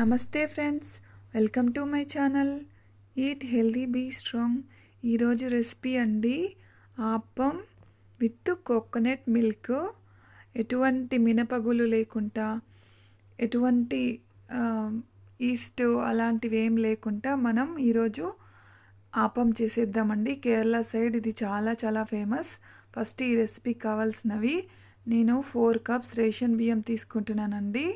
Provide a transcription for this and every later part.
నమస్తే friends welcome to my channel. Eat healthy be strong. ఈరోజు recipe అండి appam with coconut milk. ఎటువంటి మినపగులు లేకుండా ఎటువంటి ఈస్ట్ అలాంటివి ఏం లేకుండా మనం ఈరోజు ఆపం చేసేద్దామండి. కేరళ సైడ్ ఇది చాలా చాలా ఫేమస్. ఫస్ట్ ఈ రెసిపీ కావాల్సినవి నేను ఫోర్ కప్స్ రేషన్ బియ్యం తీసుకుంటున్నానండి.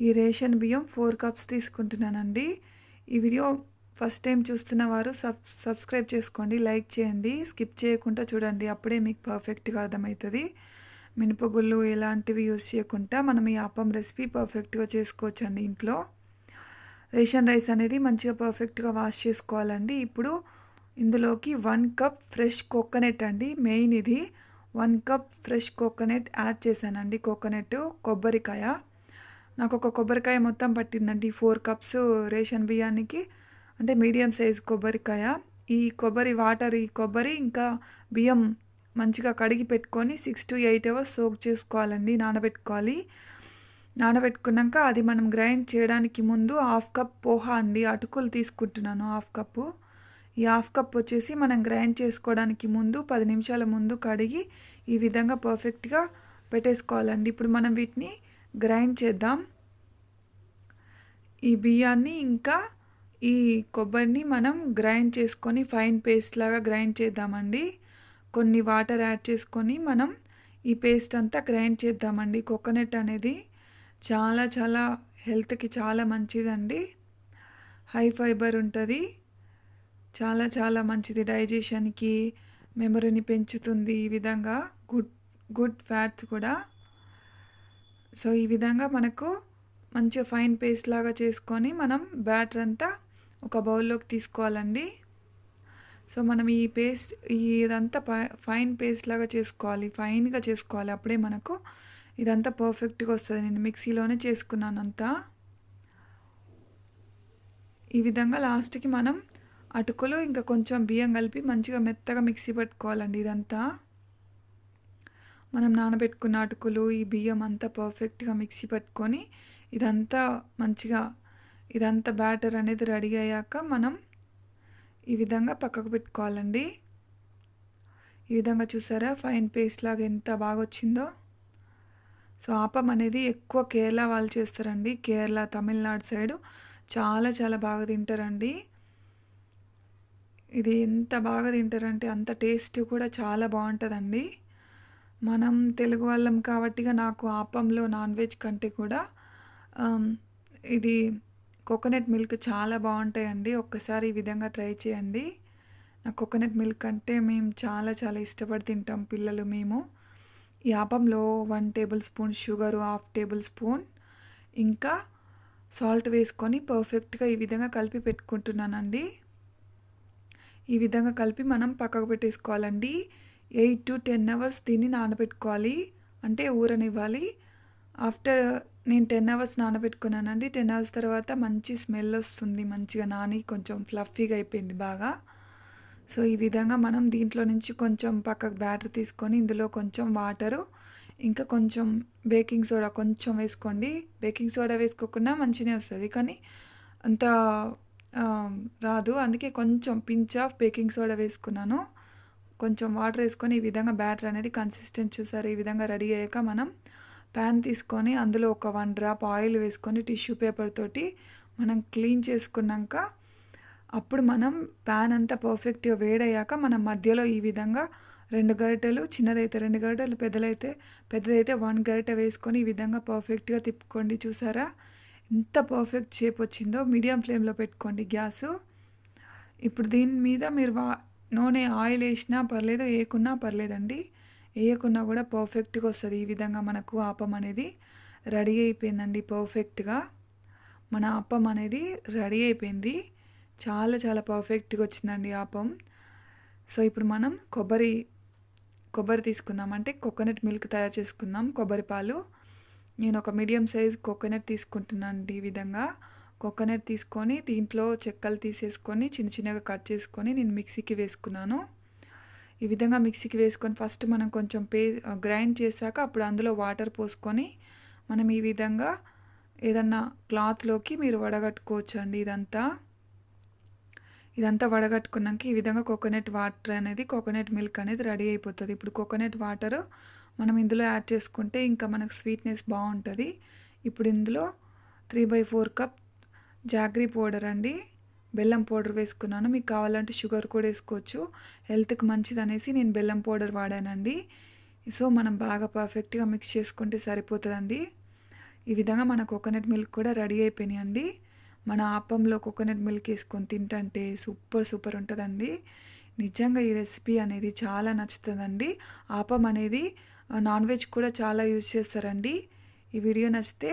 ఈ రేషన్ బియ్యం ఫోర్ కప్స్ తీసుకుంటున్నానండి. ఈ వీడియో ఫస్ట్ టైం చూస్తున్న వారు సబ్ సబ్స్క్రైబ్ చేసుకోండి లైక్ చేయండి. స్కిప్ చేయకుండా చూడండి అప్పుడే మీకు పర్ఫెక్ట్గా అర్థమవుతుంది. మినపగుళ్ళు ఎలాంటివి యూజ్ చేయకుండా మనం ఈ ఆపం రెసిపీ పర్ఫెక్ట్గా చేసుకోవచ్చండి ఇంట్లో. రేషన్ రైస్ అనేది మంచిగా పర్ఫెక్ట్గా వాష్ చేసుకోవాలండి. ఇప్పుడు ఇందులోకి వన్ కప్ ఫ్రెష్ కోకోనట్ అండి మెయిన్ ఇది. One cup fresh coconut add చేశానండి కోకోనట్ కొబ్బరికాయ. నాకు ఒక కొబ్బరికాయ మొత్తం పట్టిందండి. ఫోర్ కప్స్ రేషన్ బియ్యానికి. అంటే మీడియం సైజ్ కొబ్బరికాయ. ఈ కొబ్బరి వాటర్ ఈ కొబ్బరి ఇంకా బియ్యం మంచిగా కడిగి పెట్టుకొని six to eight hours soak చేసుకోవాలండి నానబెట్టుకోవాలి. నానబెట్టుకున్నాక అది మనం గ్రైండ్ చేయడానికి ముందు హాఫ్ కప్ పోహా అండి అటుకులు తీసుకుంటున్నాను హాఫ్ కప్పు. ఈ హాఫ్ కప్ వచ్చేసి మనం గ్రైండ్ చేసుకోవడానికి ముందు పది నిమిషాల ముందు కడిగి ఈ విధంగా పర్ఫెక్ట్గా పెట్టేసుకోవాలండి. ఇప్పుడు మనం వీటిని గ్రైండ్ చేద్దాం. ఈ బియ్యాన్ని ఇంకా ఈ కొబ్బరిని మనం గ్రైండ్ చేసుకొని ఫైన్ పేస్ట్ లాగా గ్రైండ్ చేద్దామండి. కొన్ని వాటర్ యాడ్ చేసుకొని మనం ఈ పేస్ట్ అంతా గ్రైండ్ చేద్దామండి. కోకోనట్ అనేది చాలా చాలా హెల్త్కి చాలా మంచిదండి. హై ఫైబర్ ఉంటుంది. చాలా చాలా మంచిది. డైజెషన్కి మెమరీని పెంచుతుంది ఈ విధంగా. గుడ్ గుడ్ ఫ్యాట్స్ కూడా. సో ఈ విధంగా మనకు మంచిగా ఫైన్ పేస్ట్ లాగా చేసుకొని మనం బ్యాటర్ అంతా ఒక బౌల్లోకి తీసుకోవాలండి. సో మనం ఈ పేస్ట్ ఈ ఇదంతా ఫైన్ పేస్ట్ లాగా చేసుకోవాలి. ఫైన్గా చేసుకోవాలి. అప్పుడే మనకు ఇదంతా పర్ఫెక్ట్గా వస్తుంది. నేను మిక్సీలోనే చేసుకున్నాను అంతా. ఈ విధంగా లాస్ట్కి మనం అటుకులు ఇంకా కొంచెం బియ్యం కలిపి మంచిగా మెత్తగా మిక్సీ పట్టుకోవాలండి ఇదంతా. మనం నానబెట్టుకున్న అటుకులు ఈ బియ్యం అంతా పర్ఫెక్ట్గా మిక్సీ పట్టుకొని ఇదంతా మంచిగా ఇదంతా బ్యాటర్ అనేది రెడీ అయ్యాక మనం ఈ విధంగా పక్కకు పెట్టుకోవాలండి. ఈ విధంగా చూసారా? ఫైన్ పేస్ట్ లాగా ఎంత బాగా వచ్చిందో. సో ఆపం అనేది ఎక్కువ కేరళ వాళ్ళు చేస్తారండి. కేరళ తమిళనాడు సైడు చాలా చాలా బాగా తింటారండి. ఇది ఎంత బాగా తింటారంటే అంత టేస్ట్ కూడా చాలా బాగుంటుందండి. మనం తెలుగు వాళ్ళం కాబట్టిగా నాకు ఆపంలో నాన్ వెజ్ కంటే కూడా ఇది కోకోనట్ మిల్క్ చాలా బాగుంటాయండి. ఒక్కసారి ఈ విధంగా ట్రై చేయండి. నాకు కోకోనట్ మిల్క్ అంటే మేము చాలా చాలా ఇష్టపడి తింటాం పిల్లలు మేము. ఈ ఆపంలో one tablespoon sugar half tablespoon. ఇంకా సాల్ట్ వేసుకొని పర్ఫెక్ట్గా ఈ విధంగా కలిపి పెట్టుకుంటున్నానండి. ఈ విధంగా కలిపి మనం పక్కకు పెట్టేసుకోవాలండి. ఎయిట్ టు టెన్ అవర్స్ దీన్ని నానబెట్టుకోవాలి. అంటే ఊరనివ్వాలి. ఆఫ్టర్ నేను టెన్ అవర్స్ నానబెట్టుకున్నానండి. టెన్ అవర్స్ తర్వాత మంచి స్మెల్ వస్తుంది. మంచిగా నాని కొంచెం ఫ్లఫీగా అయిపోయింది బాగా. సో ఈ విధంగా మనం దీంట్లో నుంచి కొంచెం పక్కకు బ్యాటర్ తీసుకొని ఇందులో కొంచెం వాటరు ఇంకా కొంచెం బేకింగ్ సోడా కొంచెం వేసుకోండి. బేకింగ్ సోడా వేసుకోకుండా మంచిగానే వస్తుంది. కానీ అంత రాదు. అందుకే కొంచెం పించ్ ఆఫ్ బేకింగ్ సోడా వేసుకున్నాను. కొంచెం వాటర్ వేసుకొని ఈ విధంగా బ్యాటర్ అనేది కన్సిస్టెంట్ చూసారు. ఈ విధంగా రెడీ అయ్యాక మనం ప్యాన్ తీసుకొని అందులో ఒక వన్ డ్రాప్ ఆయిల్ వేసుకొని టిష్యూ పేపర్ తోటి మనం క్లీన్ చేసుకున్నాక అప్పుడు మనం ప్యాన్ అంతా పర్ఫెక్ట్గా వేడయ్యాక మనం మధ్యలో ఈ విధంగా రెండు గరిటెలు చిన్నదైతే రెండు గరిటెలు పెద్దలైతే పెద్దదైతే వన్ గరిటె వేసుకొని ఈ విధంగా పర్ఫెక్ట్గా తిప్పుకోండి చూసారా? ఎంత పర్ఫెక్ట్ షేప్ వచ్చిందో మీడియం ఫ్లేమ్లో పెట్టుకోండి గ్యాసు. ఇప్పుడు దీని మీద మీరు వా నూనె ఆయిల్ వేసినా పర్లేదు వేయకున్నా పర్లేదండి. వేయకున్నా కూడా పర్ఫెక్ట్గా వస్తుంది. ఈ విధంగా మనకు ఆపం అనేది రెడీ అయిపోయిందండి పర్ఫెక్ట్గా. మన ఆపం అనేది రెడీ అయిపోయింది. చాలా చాలా పర్ఫెక్ట్గా వచ్చిందండి ఆపం. సో ఇప్పుడు మనం కొబ్బరి కొబ్బరి తీసుకుందాం. అంటే కోకోనట్ మిల్క్ తయారు చేసుకుందాం కొబ్బరి పాలు. నేను ఒక మీడియం సైజ్ కోకోనట్ తీసుకుంటున్నాను అండి ఈ విధంగా. కోకోనట్ తీసుకొని దీంట్లో చెక్కలు తీసేసుకొని చిన్న చిన్నగా కట్ చేసుకొని నేను మిక్సీకి వేసుకున్నాను. ఈ విధంగా మిక్సీకి వేసుకొని ఫస్ట్ మనం కొంచెం పే గ్రైండ్ చేశాక అప్పుడు అందులో వాటర్ పోసుకొని మనం ఈ విధంగా ఏదన్నా క్లాత్లోకి మీరు వడగట్టుకోవచ్చు అండి ఇదంతా. ఇదంతా వడగట్టుకున్నాక ఈ విధంగా కోకోనట్ వాటర్ అనేది కోకోనట్ మిల్క్ అనేది రెడీ అయిపోతుంది. ఇప్పుడు కోకోనట్ వాటర్ మనం ఇందులో యాడ్ చేసుకుంటే ఇంకా మనకు స్వీట్నెస్ బాగుంటుంది. ఇప్పుడు ఇందులో three by four cup jaggery powder అండి. బెల్లం పౌడర్ వేసుకున్నాను. మీకు కావాలంటే షుగర్ కూడా వేసుకోవచ్చు. హెల్త్కి మంచిది అనేసి నేను బెల్లం పౌడర్ వాడానండి. సో మనం బాగా పర్ఫెక్ట్గా మిక్స్ చేసుకుంటే సరిపోతుందండి. ఈ విధంగా మన కోకోనట్ మిల్క్ కూడా రెడీ అయిపోయినాయండి. మన ఆపంలో కోకోనట్ మిల్క్ వేసుకొని తింటంటే సూపర్ సూపర్ ఉంటుందండి. నిజంగా ఈ రెసిపీ అనేది చాలా నచ్చుతుందండి. ఆపం అనేది నాన్ వెజ్ కూడా చాలా యూజ్ చేస్తారండి. ఈ వీడియో నచ్చితే